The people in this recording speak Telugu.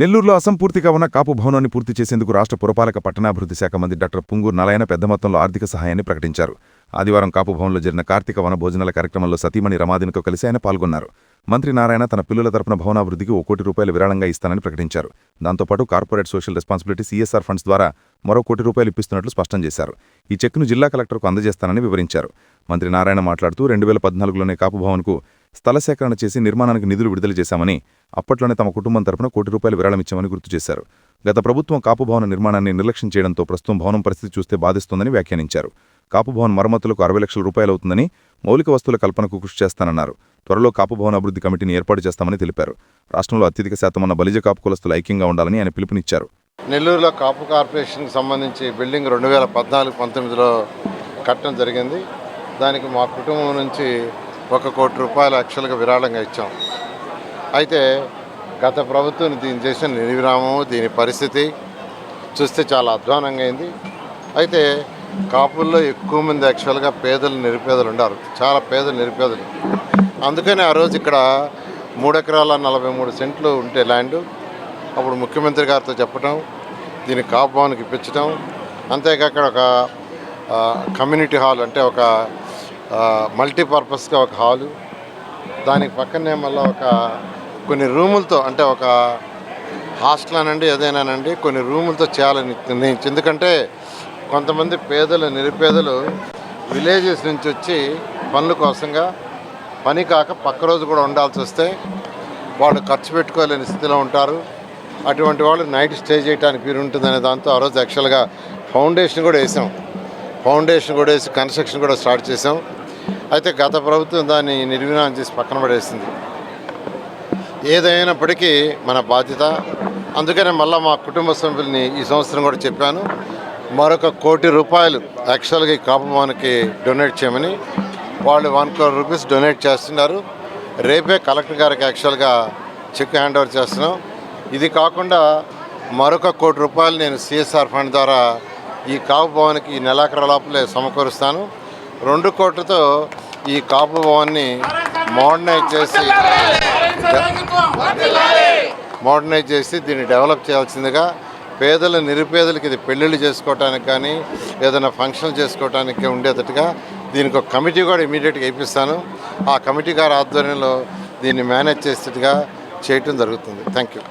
నెల్లూరులో అసంపూర్తిగా ఉన్న కాపు భవనాన్ని పూర్తి చేసేందుకు రాష్ట్ర పురపాలక పట్టణాభివృద్ధి శాఖ మంత్రి డాక్టర్ పుంగూరు నారాయణ పెద్ద మొత్తంలో ఆర్థిక సహాయాన్ని ప్రకటించారు. ఆదివారం కాపు భవన్లో జరిగిన కార్తీక వన భోజనాల కార్యక్రమంలో సతీమణి రమాదినితో కలిసి ఆయన పాల్గొన్నారు. మంత్రి నారాయణ తన పిల్లల తరపున భవనాభివృద్ధికి ఓ కోటి రూపాయలు విరాళంగా ఇస్తానని ప్రకటించారు. దాంతోపాటు corporate social responsibility CSR funds ద్వారా మరో కోటి రూపాయలు ఇప్పిస్తున్నట్లు స్పష్టం చేశారు. ఈ చెక్ను జిల్లా కలెక్టర్కు అందజేస్తానని వివరించారు. మంత్రి నారాయణ మాట్లాడుతూ రెండు వేల పద్నాలుగులోనే కాపు భవన్కు స్థల సేకరణ చేసి నిర్మాణానికి నిధులు విడుదల చేశామని అప్పట్లోనే తమ కుటుంబం తరపున కోటి రూపాయలు విరాళమిచ్చామని గుర్తు చేశారు. గత ప్రభుత్వం కాపు భవన నిర్మాణాన్ని నిర్లక్ష్యం చేయడంతో ప్రస్తుతం భవనం పరిస్థితి చూస్తే బాధిస్తోందని వ్యాఖ్యానించారు. కాపు భవన్ మరమ్మతులకు అరవై లక్షల రూపాయలు అవుతుందని మౌలిక వస్తువుల కల్పనకు కృషి చేస్తానన్నారు. త్వరలో కాపు భవన అభివృద్ధి కమిటీని ఏర్పాటు చేస్తామని తెలిపారు. రాష్ట్రంలో అత్యధిక శాతం ఉన్న బలిజ కాపు కులస్తులు ఐక్యంగా ఉండాలని ఆయన పిలుపునిచ్చారు. నెల్లూరులో కాపు కార్పొరేషన్కి సంబంధించి బిల్డింగ్ రెండు వేల పద్నాలుగు పంతొమ్మిదిలో కట్టడం జరిగింది. దానికి మా కుటుంబం నుంచి ఒక కోటి రూపాయలు యాక్చువల్గా విరాళంగా ఇచ్చాం. అయితే గత ప్రభుత్వం దీన్ని చేసిన నిర్విరామం దీని పరిస్థితి చూస్తే చాలా అధ్వానంగా అయింది. అయితే కాపుల్లో ఎక్కువ మంది యాక్చువల్గా పేదలు నిరుపేదలు ఉన్నారు. చాలా పేదలు నిరుపేదలు. అందుకని ఆ రోజు ఇక్కడ మూడు ఎకరాల నలభై మూడు సెంట్లు ఉంటే ల్యాండ్. అప్పుడు ముఖ్యమంత్రి గారితో చెప్పటం దీన్ని కాపు భవన్కి ఇప్పించడం అంతేకాక ఒక కమ్యూనిటీ హాల్ అంటే ఒక మల్టీపర్పస్గా ఒక హాలు దానికి పక్కనే మళ్ళీ ఒక కొన్ని రూములతో అంటే ఒక హాస్టల్ అనండి ఏదైనానండి కొన్ని రూములతో చేయాలని నిర్ణయించి ఎందుకంటే కొంతమంది పేదలు నిరుపేదలు విలేజెస్ నుంచి వచ్చి పనుల కోసంగా పని కాక పక్క రోజు కూడా ఉండాల్సి వస్తే వాళ్ళు ఖర్చు పెట్టుకోలేని స్థితిలో ఉంటారు. అటువంటి వాళ్ళు నైట్ స్టే చేయడానికి వీలు ఉంటుందనే దాంతో ఆ రోజు యాక్చువల్గా ఫౌండేషన్ కూడా వేసాం. ఫౌండేషన్ కూడా వేసి కన్స్ట్రక్షన్ కూడా స్టార్ట్ చేసాం అయితే గత ప్రభుత్వం దాన్ని నిర్వీణం చేసి పక్కన పడేసింది. ఏదైనప్పటికీ మన బాధ్యత. అందుకనే మళ్ళీ మా కుటుంబ సభ్యుల్ని ఈ సంవత్సరం కూడా చెప్పాను. మరొక కోటి రూపాయలు యాక్చువల్గా ఈ కాపు డొనేట్ చేయమని వాళ్ళు వన్ క్రోర్ రూపీస్ డొనేట్ చేస్తున్నారు. రేపే కలెక్టర్ గారికి యాక్చువల్గా చెక్ హ్యాండ్ ఓవర్ చేస్తున్నాం. ఇది కాకుండా మరొక కోటి రూపాయలు నేను సిఎస్ఆర్ ఫండ్ ద్వారా ఈ కాపు భవన్కి ఈ నెలాఖరు లోపలే సమకూరుస్తాను. రెండు కోట్లతో ఈ కాపు భవన్ని మోడర్నైజ్ చేసి మోడర్నైజ్ చేసి దీన్ని డెవలప్ చేయాల్సిందిగా పేదల నిరుపేదలకి ఇది పెళ్ళిళ్ళు చేసుకోవటానికి కానీ ఏదైనా ఫంక్షన్ చేసుకోవటానికి ఉండేటట్టుగా దీనికి ఒక కమిటీ కూడా ఇమీడియట్గా ఇప్పిస్తాను ఆ కమిటీ గారి ఆధ్వర్యంలో దీన్ని మేనేజ్ చేసేట్టుగా చేయటం జరుగుతుంది. Thank you